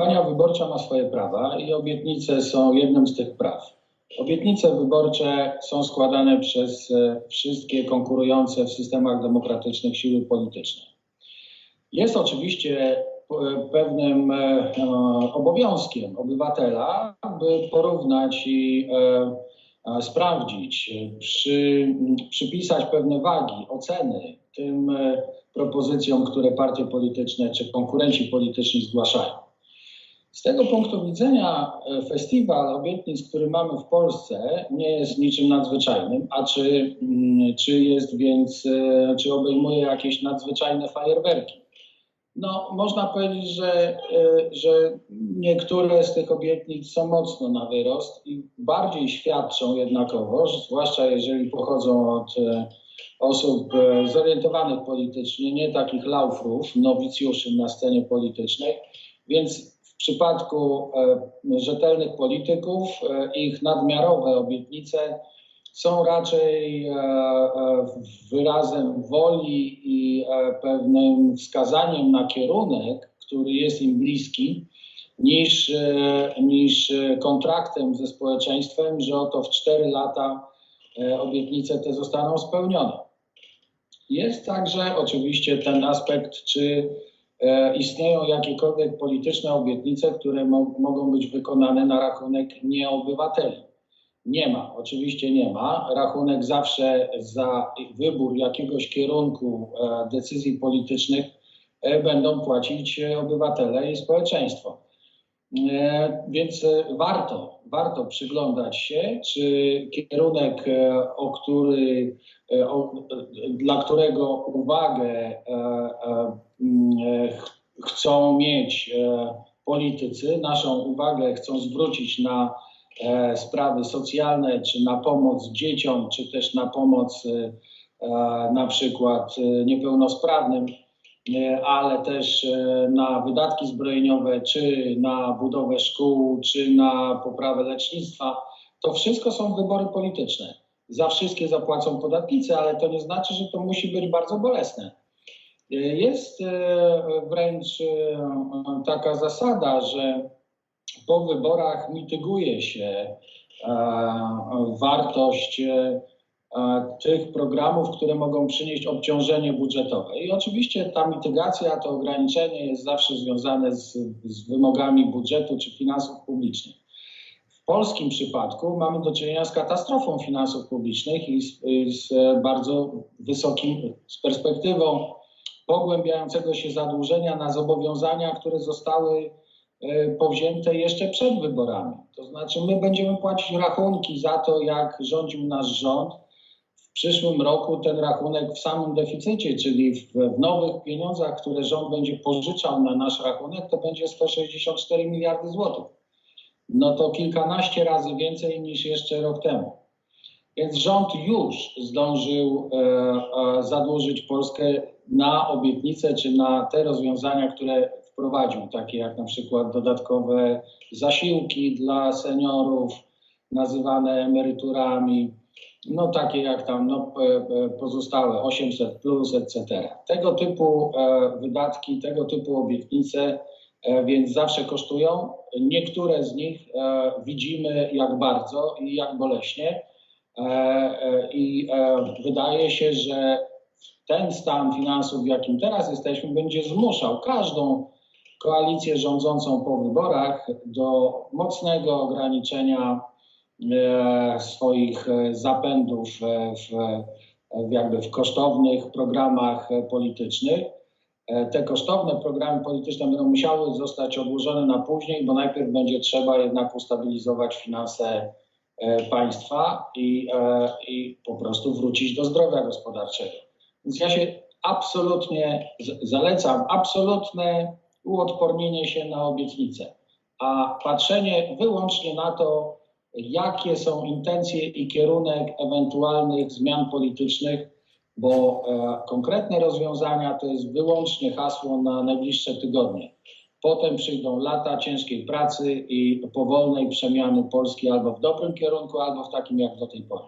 Kampania wyborcza ma swoje prawa i obietnice są jednym z tych praw. Obietnice wyborcze są składane przez e, wszystkie konkurujące w systemach demokratycznych siły polityczne. Jest oczywiście e, pewnym e, obowiązkiem obywatela, by porównać i sprawdzić, przy, przypisać pewne wagi, oceny tym propozycjom, które partie polityczne czy konkurenci polityczni zgłaszają. Z tego punktu widzenia e, festiwal obietnic, który mamy w Polsce, nie jest niczym nadzwyczajnym, a czy, mm, czy jest więc, e, czy obejmuje jakieś nadzwyczajne fajerwerki? No, można powiedzieć, że, e, że niektóre z tych obietnic są mocno na wyrost i bardziej świadczą jednakowo, zwłaszcza jeżeli pochodzą od osób zorientowanych politycznie, nie takich laufrów, nowicjuszy na scenie politycznej, więc w przypadku e, rzetelnych polityków e, ich nadmiarowe obietnice są raczej e, wyrazem woli i pewnym wskazaniem na kierunek, który jest im bliski, niż, niż kontraktem ze społeczeństwem, że oto w cztery lata obietnice te zostaną spełnione. Jest także oczywiście ten aspekt, czy istnieją jakiekolwiek polityczne obietnice, które mo mogą być wykonane na rachunek nieobywateli. Nie ma, oczywiście nie ma. Rachunek zawsze za wybór jakiegoś kierunku e, decyzji politycznych e, będą płacić obywatele i społeczeństwo. Więc warto, warto przyglądać się, czy kierunek, o który, o, dla którego uwagę chcą mieć e, politycy, naszą uwagę chcą zwrócić na e, sprawy socjalne, czy na pomoc dzieciom, czy też na pomoc e, na przykład niepełnosprawnym, ale też na wydatki zbrojeniowe, czy na budowę szkół, czy na poprawę lecznictwa. To wszystko są wybory polityczne. Za wszystkie zapłacą podatnicy, ale to nie znaczy, że to musi być bardzo bolesne. Jest e, wręcz e, taka zasada, że po wyborach mityguje się e, wartość tych programów, które mogą przynieść obciążenie budżetowe. I oczywiście ta mitygacja, to ograniczenie jest zawsze związane z, z wymogami budżetu czy finansów publicznych. W polskim przypadku mamy do czynienia z katastrofą finansów publicznych i z, z bardzo wysokim, z perspektywą pogłębiającego się zadłużenia na zobowiązania, które zostały e, powzięte jeszcze przed wyborami. To znaczy, my będziemy płacić rachunki za to, jak rządził nasz rząd. Przyszłym roku ten rachunek w samym deficycie, czyli w, w nowych pieniądzach, które rząd będzie pożyczał na nasz rachunek, to będzie 164 miliardy złotych. No to kilkanaście razy więcej niż jeszcze rok temu. Więc rząd już zdążył e, e, zadłużyć Polskę na obietnice czy na te rozwiązania, które wprowadził, takie jak na przykład dodatkowe zasiłki dla seniorów, nazywane emeryturami, no takie jak tam no, pozostałe 800 plus, etc. Tego typu e, wydatki, tego typu obietnice e, więc zawsze kosztują. Niektóre z nich e, widzimy jak bardzo i jak boleśnie. I wydaje się, że ten stan finansów, w jakim teraz jesteśmy, będzie zmuszał każdą koalicję rządzącą po wyborach do mocnego ograniczenia e, swoich e, zapędów e, w, jakby w kosztownych programach politycznych. Te kosztowne programy polityczne będą musiały zostać odłożone na później, bo najpierw będzie trzeba jednak ustabilizować finanse państwa i, i po prostu wrócić do zdrowia gospodarczego. Więc ja się absolutnie zalecam, absolutne uodpornienie się na obietnice, a patrzenie wyłącznie na to, jakie są intencje i kierunek ewentualnych zmian politycznych, bo e, konkretne rozwiązania to jest wyłącznie hasło na najbliższe tygodnie. Potem przyjdą lata ciężkiej pracy i powolnej przemiany Polski albo w dobrym kierunku, albo w takim jak do tej pory.